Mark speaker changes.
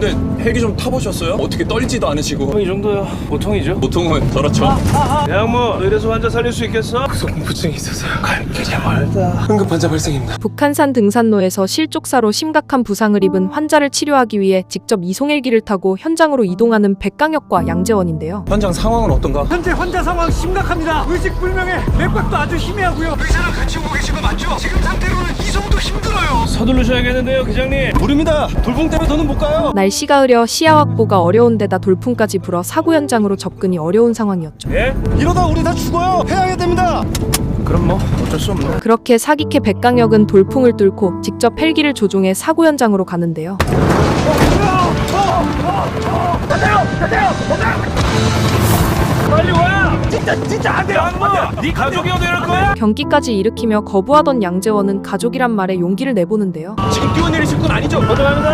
Speaker 1: 근데 헬기 좀 타보셨어요? 어떻게 떨지도 않으시고
Speaker 2: 이 정도야 보통이죠
Speaker 1: 보통은 저렇죠
Speaker 2: 대학모 너 이래서 환자 살릴 수 있겠어?
Speaker 3: 공포증이 있어서요. 갈 길이 멀다. 응급 환자 발생입니다.
Speaker 4: 북한산 등산로에서 실족사로 심각한 부상을 입은 환자를 치료하기 위해 직접 이송헬기를 타고 현장으로 이동하는 백강혁과 양재원인데요.
Speaker 1: 현장 상황은 어떤가?
Speaker 5: 현재 환자 상황 심각합니다. 의식 불명에 맥박도 아주 희미하고요. 의사랑 같이 오고 계신 거 맞죠? 힘들어요.
Speaker 2: 서두르셔야겠는데요 기장님
Speaker 3: 무릅니다. 돌풍 때문에 더는 못 가요.
Speaker 4: 날씨가 흐려 시야 확보가 어려운 데다 돌풍까지 불어 사고 현장으로 접근이 어려운 상황이었죠.
Speaker 2: 예?
Speaker 3: 이러다 우리 다 죽어요. 해양이 됩니다.
Speaker 2: 그럼 뭐 어쩔 수 없네
Speaker 4: 그렇게 사기캐 백강혁은 돌풍을 뚫고 직접 헬기를 조종해 사고 현장으로 가는데요.
Speaker 2: 빨리 와! 진짜 진짜 안 돼요 양모! 네 가족이어도 이럴 거야?
Speaker 4: 경기까지 일으키며 거부하던 양재원은 가족이란 말에 용기를 내보는데요.
Speaker 3: 지금 뛰어내리실 건 아니죠?
Speaker 2: 먼저 갑니다